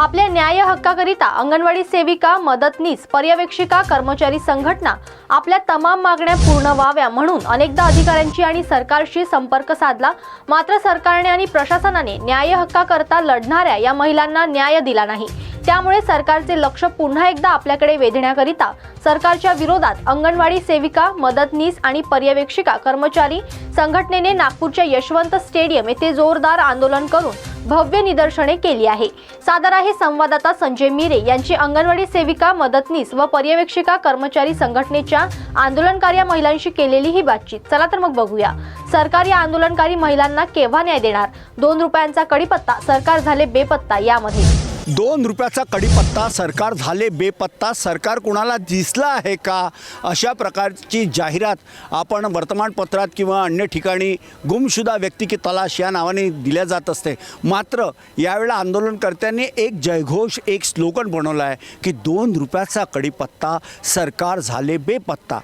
आपल्या न्याय हक्काकरिता अंगणवाडी सेविका मदतनीस पर्यवेक्षिका कर्मचारी संघटना आपल्या तमाम मागण्या पूर्ण व्हाव्या म्हणून अनेकदा अधिकाऱ्यांची आणि सरकारशी संपर्क साधला. मात्र सरकारने आणि प्रशासनाने न्याय हक्काकरता लढणाऱ्या या महिलांना न्याय दिला नाही. त्यामुळे सरकारचे लक्ष पुन्हा एकदा आपल्याकडे वेधण्याकरिता सरकारच्या विरोधात अंगणवाडी सेविका मदतनीस आणि पर्यवेक्षिका कर्मचारी संघटनेने नागपूरच्या यशवंत स्टेडियम येथे जोरदार आंदोलन करून भव्य निदर्शने केली आहे. सादर आहे संवाददाता संजय मिरे यांची अंगणवाडी सेविका मदतनीस व पर्यवेक्षिका कर्मचारी संघटनेच्या आंदोलनकारी महिलांशी केलेली ही बातचीत. चला तर मग बघूया. सरकार या आंदोलनकारी महिलांना केव्हा न्याय देणार? दोन रुपयांचा कडीपत्ता सरकार झाले बेपत्ता यामध्ये. दोन रुपयाचा कडीपत्ता सरकार झाले बेपत्ता सरकार कुणाला दिसला आहे का? अशा प्रकारची जाहिरात आपण वर्तमानपत्रात किंवा अन्य ठिकाणी गुमशुदा व्यक्ती की तलाश या नावाने दिल्या जात असते. मात्र यावेळेला आंदोलनकर्त्यांनी एक जयघोष एक स्लोगन बनवला आहे की दोन रुपयाचा कडीपत्ता सरकार झाले बेपत्ता.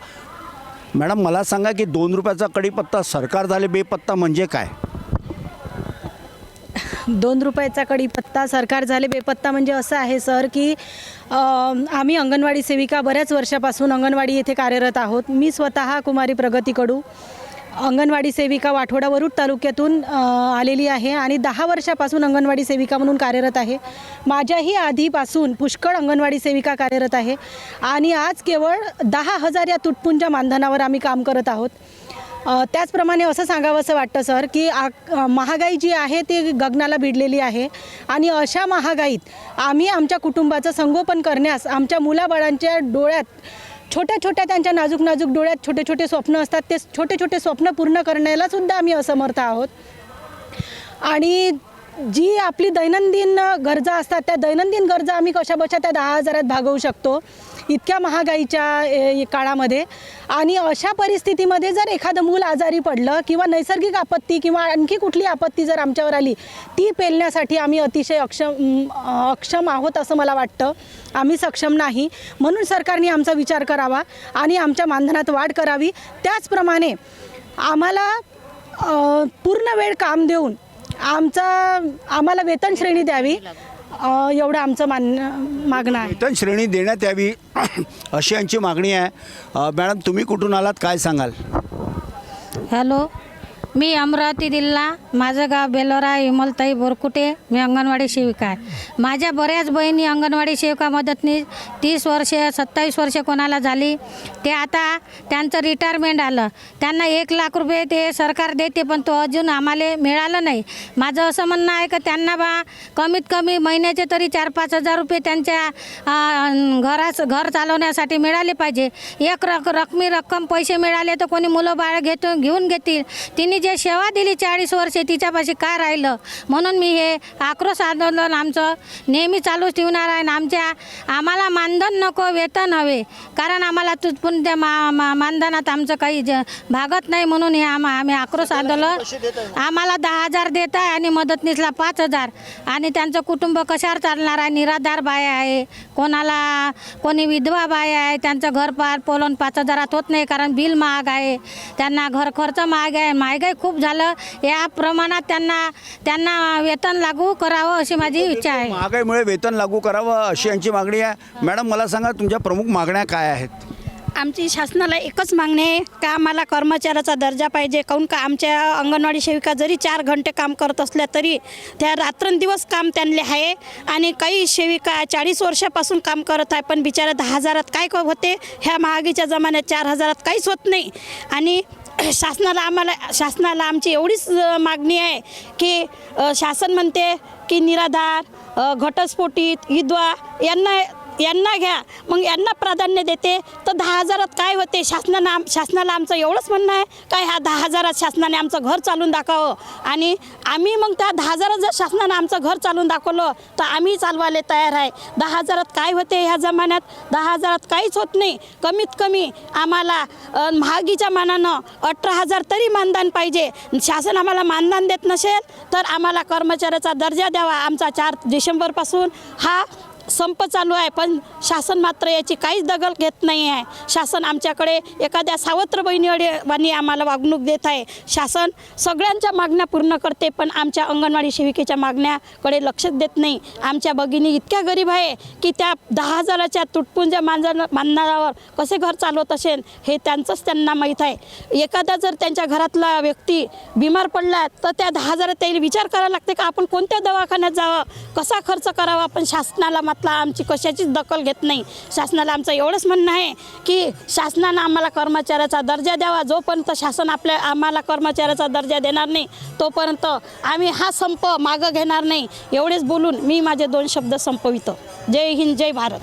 मॅडम मला सांगा की दोन रुपयाचा कडीपत्ता सरकार झाले बेपत्ता म्हणजे काय? दोन रुपयाचा कढीपत्ता सरकार झाले बेपत्ता म्हणजे असं आहे सर की आम्ही अंगणवाडी सेविका बऱ्याच वर्षापासून अंगणवाडी येथे कार्यरत आहोत. मी स्वतः कुमारी प्रगती कडू अंगणवाडी सेविका वाठोडा वरुड तालुक्यातून आलेली आहे आणि दहा वर्षापासून अंगणवाडी सेविका म्हणून कार्यरत आहे. माझ्याही आधीपासून पुष्कळ अंगणवाडी सेविका कार्यरत आहे आणि आज केवळ दहा हजार या तुटपुंच्या मानधनावर आम्ही काम करत आहोत. त्याचप्रमाणे असं सांगावंसं वाटतं सर की आ महागाई जी आहे ती गगनाला भिडलेली आहे. आणि अशा महागाईत आम्ही आमच्या कुटुंबाचं संगोपन करण्यास आमच्या मुलाबाळांच्या डोळ्यात छोट्या छोट्या त्यांच्या नाजूक नाजूक डोळ्यात छोटे छोटे स्वप्न असतात ते छोटे छोटे स्वप्न पूर्ण करण्याला सुद्धा आम्ही असमर्थ आहोत. आणि जी आपली दैनंदिन गरजा असतात त्या दैनंदिन गरजा आम्ही कशा बशा त्या दहा हजारात भागवू शकतो? इतक्या महागाईच्या ए, काळामध्ये. आणि अशा परिस्थितीमध्ये जर एखादं मूल आजारी पडलं किंवा नैसर्गिक आपत्ती किंवा आणखी कुठली आपत्ती जर आमच्यावर आली ती पेलण्यासाठी आम्ही अतिशय अक्षम अक्षम आहोत असं मला वाटतं. आम्ही सक्षम नाही. म्हणून सरकारने आमचा विचार करावा आणि आमच्या मानधनात वाढ करावी. त्याचप्रमाणे आम्हाला पूर्ण वेळ काम देऊन आमचा आम्हाला वेतन श्रेणी द्यावी. अ, एवढं आमचं मान मागणं आहे. वेतन श्रेणी देण्यात यावी अशी यांची मागणी आहे. अ, मॅडम तुम्ही कुठून आलात? काय सांगाल? हॅलो? मी अमरावती जिल्हा माझं गाव बेलोरा विमलताई बोरकुटे मी अंगणवाडी सेविका आहे. माझ्या बऱ्याच बहिणी अंगणवाडी सेविका मदतनीस तीस वर्षे सत्तावीस वर्षे कोणाला झाली ते आता त्यांचं रिटायरमेंट आलं. त्यांना एक लाख रुपये ते सरकार देते पण तो अजून आम्हाला मिळालं नाही. माझं असं म्हणणं आहे का त्यांना बा कमीत कमी महिन्याचे तरी चार पाच हजार रुपये त्यांच्या घरास घर चालवण्यासाठी मिळाले पाहिजे. एक रक रकमी रक्कम पैसे मिळाले तर कोणी मुलं बाळ घेतो घेऊन घेतील. तिने जे सेवा दिली चाळीस वर्षे तिच्यापाशी काय राहिलं? म्हणून मी हे आक्रोश आंदोलन आमचं नेहमी चालूच ठेवणार आहे आणि आमच्या आम्हाला मानधन नको वेतन हवे. कारण आम्हाला तुटपून त्या मा मा मानधनात आमचं काही ज भागत नाही म्हणून हे आम आम्ही आक्रोश आंदोलन आम्हाला दहा हजार देत आहे आणि मदतनीसला पाच हजार. आणि त्यांचं कुटुंब कशावर चालणार आहे? निराधार बाया आहे. कोणाला कोणी विधवा बाया आहे. त्यांचं घर पार पोलन पाच हजारात होत नाही कारण बिल महाग आहे. त्यांना घर खर्च महाग आहे. महागाई खूप झालं. या प्रमाणात त्यांना त्यांना वेतन लागू करावं अशी माझी इच्छा आहे. महागाईमुळे वेतन लागू करावं अशी यांची मागणी आहे. मॅडम मला सांगा तुमच्या प्रमुख मागण्या काय आहेत? आमची शासनाला एकच मागणी आहे का आम्हाला कर्मचाऱ्याचा दर्जा पाहिजे? काहून का आमच्या अंगणवाडी सेविका जरी चार घंटे काम करत असल्या तरी त्या रात्रंदिवस काम त्यांले आहे आणि काही सेविका चाळीस वर्षापासून काम करत आहे पण बिचारा दहा हजारात काय होते? ह्या महागीच्या जमान्यात चार हजारात काहीच होत नाही. आणि शासनाला आम्हाला शासनाला आमची एवढीच मागणी आहे की शासन म्हणते की निराधार घटस्फोटित विधवा यांना यांना घ्या. मग यांना प्राधान्य देते. तर दहा हजारात काय होते? शासनानं आम शासनाला आमचं एवढंच म्हणणं आहे काय ह्या दहा हजारात शासनाने आमचं घर चालून दाखवावं? आणि आम्ही मग त्या दहा हजारात जर शासनानं आमचं घर चालून दाखवलं तर आम्ही चालवायला तयार आहे. दहा हजारात काय होते ह्या जमान्यात? दहा हजारात काहीच होत नाही. कमीत कमी आम्हाला महागीच्या मानानं अठरा हजार तरी मानधन पाहिजे. शासन आम्हाला मानधन देत नसेल तर आम्हाला कर्मचाऱ्याचा दर्जा द्यावा. आमचा चार डिसेंबरपासून हा संप चालू आहे पण शासन मात्र याची काहीच दखल घेत नाही आहे. शासन आमच्याकडे एखाद्या सावत्र बहिणीवाणी आम्हाला वागणूक देत आहे. शासन सगळ्यांच्या मागण्या पूर्ण करते पण आमच्या अंगणवाडी सेविकेच्या मागण्याकडे लक्ष देत नाही. आमच्या भगिनी इतक्या गरीब आहे की त्या दहा हजाराच्या तुटपुंज्या मानजा मानणारावर कसे घर चालवत असेल हे त्यांचंच त्यांना माहीत आहे. एखादा जर त्यांच्या घरातला व्यक्ती बिमार पडला तर त्या दहा हजारात त्याला विचार करावा लागते का आपण कोणत्या दवाखान्यात जावं? कसा खर्च करावा? पण शासनाला मात्र आमची कशाचीच दखल घेत नाही. शासनाला आमचं एवढंच म्हणणं आहे की शासनानं आम्हाला कर्मचाऱ्याचा दर्जा द्यावा. जोपर्यंत शासन आपल्या आम्हाला कर्मचाऱ्याचा दर्जा देणार नाही तोपर्यंत आम्ही हा संप मागं घेणार नाही एवढेच बोलून मी माझे दोन शब्द संपवितो. जय हिंद जय भारत.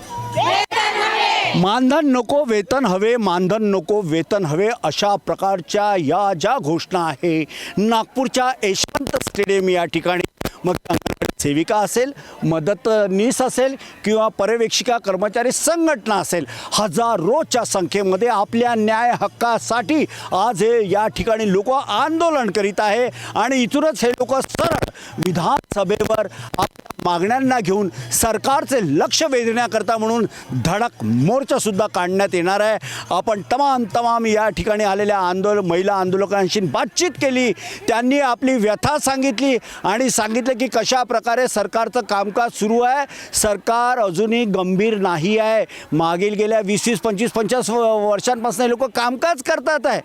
मानधन नको वेतन हवे. मानधन नको वेतन हवे अशा प्रकारच्या या ज्या घोषणा आहे नागपूरच्या यशवंत स्टेडियम या ठिकाणी मग सेविका असेल मदतनीस असेल किंवा पर्यवेक्षिका कर्मचारी संघटना असेल हजारोच्या संख्येमध्ये आपल्या न्याय हक्कासाठी आज हे या ठिकाणी लोक आंदोलन करीत आहे. आणि इथूनच हे लोक सरळ विधानसभेवर आप मागण्यांना घेऊन सरकारचे लक्ष वेधण्याकरता म्हणून धडक मोर्चासुद्धा काढण्यात येणार आहे. आपण तमाम तमाम या ठिकाणी आलेल्या आंदोलन महिला आंदोलकांशी बातचीत केली. त्यांनी आपली व्यथा सांगितली आणि सांगितलं की कशा प्रकारे सरकारचं कामकाज सुरू आहे. सरकार अजूनही गंभीर नाही आहे. मागील गेल्या वीस वीस पंचवीस पंचवीस वर्षांपासून हे लोक कामकाज करतात आहे.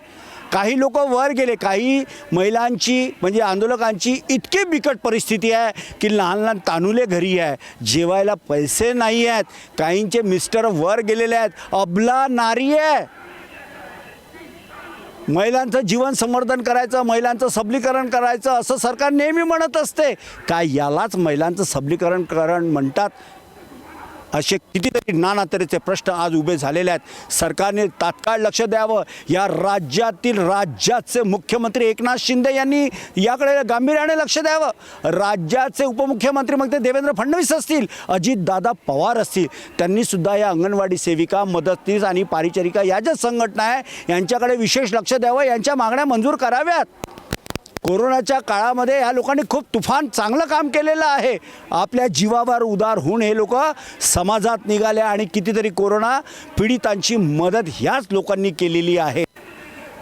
काही लोक वर गेले काही महिलांची म्हणजे आंदोलकांची इतकी बिकट परिस्थिती आहे की लहान लहान तानुले घरी आहे जेवायला पैसे नाही आहेत काहींचे मिस्टर वर गेलेले आहेत अबला नारी आहे. महिलांचं जीवन संवर्धन करायचं महिलांचं सबलीकरण करायचं असं सरकार नेहमी म्हणत असते. काय यालाच महिलांचं सबलीकरण करण म्हणतात? असे कितीतरी नाना तऱ्हेचे प्रश्न आज उभे झालेले आहेत. सरकारने तात्काळ लक्ष द्यावं. या राज्यातील राज्याचे मुख्यमंत्री एकनाथ शिंदे यांनी याकडे गांभीर्याने लक्ष द्यावं. राज्याचे उपमुख्यमंत्री मग ते देवेंद्र फडणवीस असतील अजितदादा पवार असतील. त्यांनीसुद्धा या अंगणवाडी सेविका मदतनीस आणि पारिचारिका या ज्या संघटना आहे यांच्याकडे विशेष लक्ष द्यावं. यांच्या मागण्या मंजूर कराव्यात. कोरोनाच्या काळामध्ये या लोकांनी खूप तुफान चांगलं काम केलेलं आहे. आपल्या जीवावर उदार होऊन हे लोक समाजात निघाले आणि कितीतरी कोरोना पीडितांची मदत ह्याच लोकांनी केलेली आहे.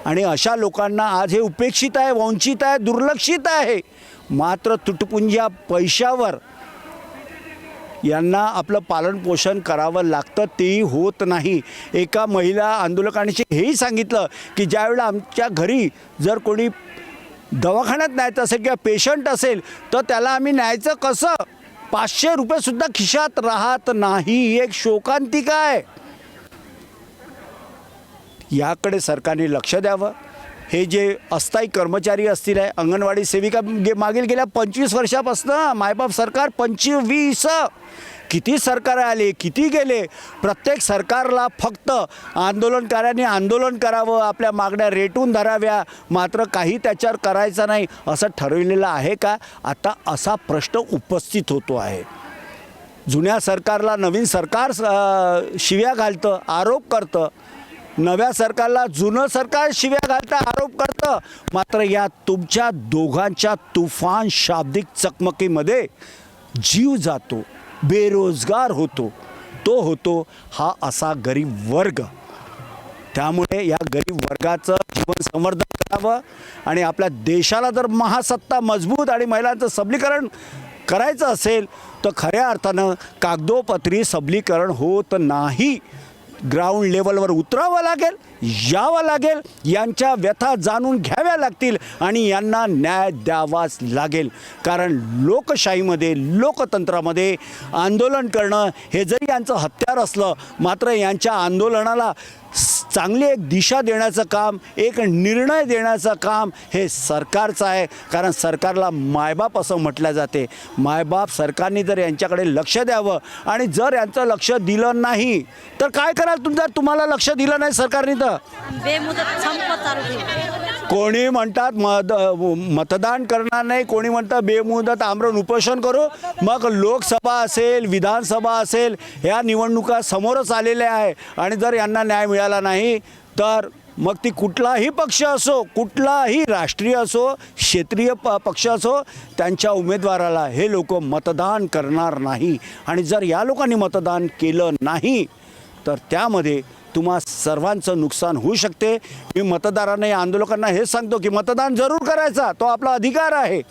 आणि अशा लोकांना आज हे उपेक्षित आहे वंचित आहे दुर्लक्षित आहे. मात्र तुटपुंज्या पैशावर यांना आपलं पालनपोषण करावं लागतं तेही होत नाही. एका महिला आंदोलकांनी हेही सांगितलं की ज्यावेळेला आमच्या घरी जर कोणी दवाखान्यात न्यायचं असेल किंवा पेशंट असेल तर त्याला आम्ही न्यायचं कसं? पाचशे रुपयेसुद्धा खिशात राहत नाही. ही एक शोकांतिका आहे. याकडे सरकारने लक्ष द्यावं. हे जे अस्थायी कर्मचारी असतील आहे अंगणवाडी सेविका गे मागील गेल्या पंचवीस वर्षापासून मायबाप सरकार पंचवीस. किती सरकार आले किती गेले? प्रत्येक सरकारला फक्त आंदोलनकाऱ्यांनी आंदोलन करावं आपल्या मागण्या रेटून धराव्या मात्र काही त्याच्यावर करायचं नाही असं ठरविलेलं आहे का? आता असा प्रश्न उपस्थित होतो आहे. जुन्या सरकारला नवीन सरकार शिव्या घालतं आरोप करतं नव्या सरकारला जुनं सरकार शिव्या घालता आरोप करतं. मात्र या तुमच्या दोघांच्या तुफान शाब्दिक चकमकीमध्ये जीव जातो बेरोजगार होतो. तो होतो हा असा गरीब वर्ग. त्यामुळे या गरीब वर्गाचं जीवन संवर्धन करावं आणि आपल्या देशाला जर महासत्ता मजबूत आणि महिलांचं सबलीकरण करायचं असेल तर खऱ्या अर्थानं कागदोपत्री सबलीकरण होत नाही. ग्राउंड लेवलवर उतरावं लागेल यावं लागेल यांच्या व्यथा जाणून घ्याव्या लागतील आणि यांना न्याय द्यावाच लागेल. कारण लोकशाहीमध्ये लोकतंत्रामध्ये आंदोलन करणं हे जरी यांचं हत्यार असलं मात्र यांच्या आंदोलनाला चांगली एक दिशा देण्याचं काम एक निर्णय देण्याचं काम हे सरकारचं आहे. कारण सरकारला मायबाप असं म्हटलं जाते. मायबाप सरकारने जर यांच्याकडे लक्ष द्यावं आणि जर यांचं लक्ष दिलं नाही तर काय कराल तुमचं तुम्हाला लक्ष दिलं नाही सरकारने तर? बेमुदत संप चालू कोणी म्हणतात मत मतदान करणार नाही कोणी म्हणतात बेमुदत आमरण उपोषण करू मग लोकसभा असेल विधानसभा असेल ह्या निवडणुका समोरच आलेल्या आहे. आणि जर यांना न्याय मिळाला नाही तर मग ती कुठलाही पक्ष असो कुठलाही राष्ट्रीय असो क्षेत्रीय प पक्ष असो त्यांच्या उमेदवाराला हे लोक मतदान करणार नाही. आणि जर या लोकांनी मतदान केलं नाही तर त्यामध्ये तुम्हा सर्वांचं नुकसान होऊ शकते. मी मतदारांना या आंदोलकांना हेच सांगतो की मतदान जरूर करायचा तो आपला अधिकार आहे.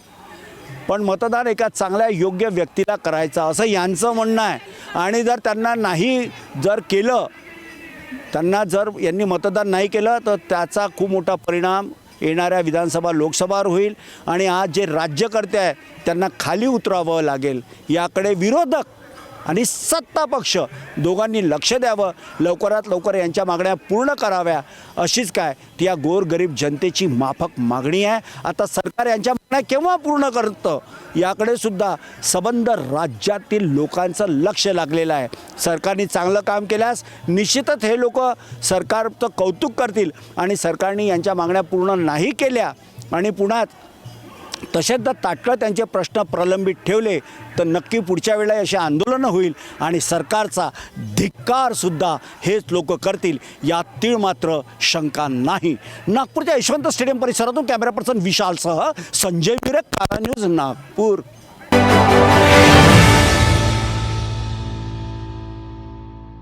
पण मतदान एका चांगल्या योग्य व्यक्तीला करायचा असं यांचं म्हणणं आहे. आणि जर त्यांना नाही जर केलं त्यांना जर यांनी मतदान नाही केलं तर त्याचा खूप मोठा परिणाम येणाऱ्या विधानसभा लोकसभावर होईल. आणि आज जे राज्यकर्ते आहे त्यांना खाली उतरावं लागेल. याकडे विरोधक आणि सत्ता पक्ष दोघांनी लक्ष द्यावं. लवकरात लवकर यांच्या मागण्या पूर्ण कराव्या. अशीच काय ती या गोरगरीब जनतेची माफक मागणी आहे. आता सरकार यांच्या मागण्या केव्हा पूर्ण करतं? याकडे सुद्धा सबंध राज्यातील लोकांचं लक्ष लागलेलं आहे. सरकारने चांगलं काम केल्यास निश्चितच हे लोक सरकारचं कौतुक करतील आणि सरकारने यांच्या मागण्या पूर्ण नाही केल्या आणि पुण्यात तसेच जर तात्काळ त्यांचे प्रश्न प्रलंबित ठेवले तर नक्की पुढच्या वेळेला अशी आंदोलनं होईल आणि सरकारचा धिक्कारसुद्धा हेच लोक करतील यात तीळ मात्र शंका नाही. नागपूरच्या यशवंत स्टेडियम परिसरातून कॅमेरा पर्सन विशालसह संजय विरक कारा न्यूज नागपूर.